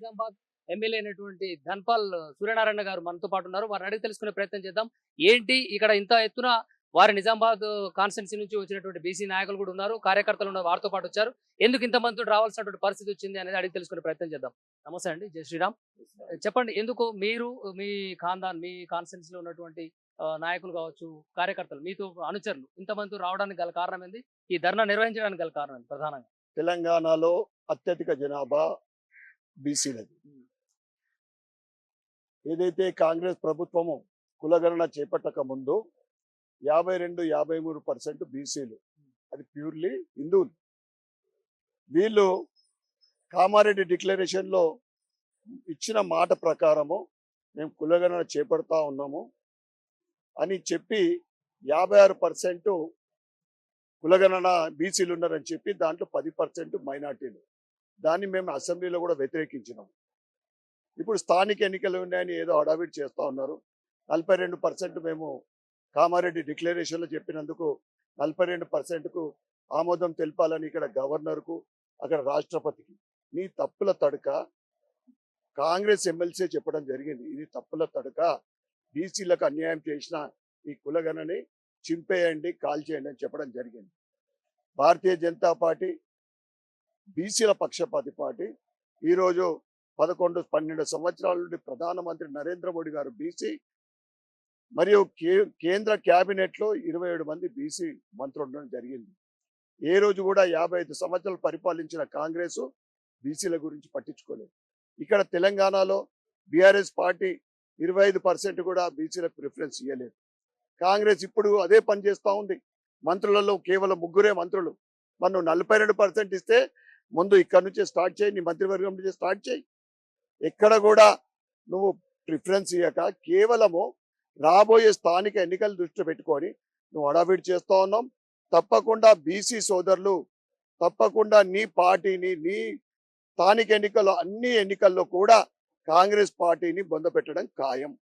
Nizamabad MLA అయినటువంటి ధన్పాల్ సూర్యనారాయణ గారు మనతో పాటు ఉన్నారు. వారిని అడిగి తెలుసుకునే ప్రయత్నం చేద్దాం. ఏంటి ఇక్కడ ఇంత ఎత్తున వారి నిజామాబాద్ కాన్స్టిట్యున్సీ నుంచి వచ్చినటువంటి బీసీ నాయకులు కూడా ఉన్నారు. కార్యకర్తలు ఉన్నారు వారితో పాటు వచ్చారు. ఎందుకు ఇంతమంది రావాల్సినటువంటి పరిస్థితి వచ్చింది అనేది అడిగి తెలుసుకునే ప్రయత్నం చేద్దాం. నమస్తే అండి. జై శ్రీరామ్. చెప్పండి ఎందుకు మీరు మీ ఖాందాన్ మీ కాన్స్టిట్యున్సీలో ఉన్నటువంటి నాయకులు కావచ్చు కార్యకర్తలు మీతో అనుచరులు ఇంతమంది రావడానికి గల కారణం ఏంది? ఈ ధర్నా నిర్వహించడానికి గల కారణం ప్రధానంగా? తెలంగాణలో అత్యధిక జనాభా బీసీలది. ఏదైతే కాంగ్రెస్ ప్రభుత్వము కులగణన చేపట్టక ముందు యాభై రెండు యాభై మూడు పర్సెంట్ బీసీలు. అది ప్యూర్లీ హిందువులు. వీళ్ళు కామారెడ్డి డిక్లరేషన్లో ఇచ్చిన మాట ప్రకారము మేము కులగణన చేపడతా ఉన్నాము అని చెప్పి యాభై ఆరు పర్సెంట్ కులగణన బీసీలు ఉన్నారని చెప్పి దాంట్లో పది పర్సెంట్ మైనార్టీలు. దాన్ని మేము అసెంబ్లీలో కూడా వ్యతిరేకించినాం. ఇప్పుడు స్థానిక ఎన్నికలు ఉన్నాయని ఏదో హడావిడి చేస్తూ ఉన్నారు. నలభై రెండు పర్సెంట్ మేము కామారెడ్డి డిక్లరేషన్లో చెప్పినందుకు నలభై రెండు పర్సెంట్కు ఆమోదం తెలపాలని ఇక్కడ గవర్నర్కు అక్కడ రాష్ట్రపతికి. నీ తప్పుల తడక కాంగ్రెస్ ఎమ్మెల్సీ చెప్పడం జరిగింది. ఇది తప్పుల తడక. బీసీలకు అన్యాయం చేసిన ఈ కులగణని చింపేయండి కాల్చేయండి అని చెప్పడం జరిగింది. భారతీయ జనతా పార్టీ బీసీల పక్షపాతి పార్టీ. ఈరోజు పదకొండు పన్నెండు సంవత్సరాల నుండి ప్రధానమంత్రి నరేంద్ర మోడీ గారు బీసీ. మరియు కే కేంద్ర క్యాబినెట్లో ఇరవై ఏడు మంది బీసీ మంత్రులు ఉండడం జరిగింది. ఏ రోజు కూడా యాభై ఐదు సంవత్సరాలు పరిపాలించిన కాంగ్రెస్ బీసీల గురించి పట్టించుకోలేదు. ఇక్కడ తెలంగాణలో బీఆర్ఎస్ పార్టీ ఇరవై ఐదు పర్సెంట్ కూడా బీసీలకు ప్రిఫరెన్స్ ఇవ్వలేదు కాంగ్రెస్ ఇప్పుడు అదే పని చేస్తూ ఉంది. మంత్రులలో కేవలం ముగ్గురే మంత్రులు. మనం నలభై రెండు పర్సెంట్ ఇస్తే ముందు ఇక్కడ నుంచే స్టార్ట్ చేయి నీ మంత్రివర్గం నుంచే స్టార్ట్ చేయి. ఎక్కడ కూడా నువ్వు ప్రిఫరెన్స్ ఇవ్వక కేవలము రాబోయే స్థానిక ఎన్నికలు దృష్టి పెట్టుకొని నువ్వు అడావిడి చేస్తూ ఉన్నాం తప్పకుండా బీసీ సోదరులు తప్పకుండా నీ పార్టీని నీ స్థానిక ఎన్నికల్లో అన్ని ఎన్నికల్లో కూడా కాంగ్రెస్ పార్టీని బొంద పెట్టడం ఖాయం.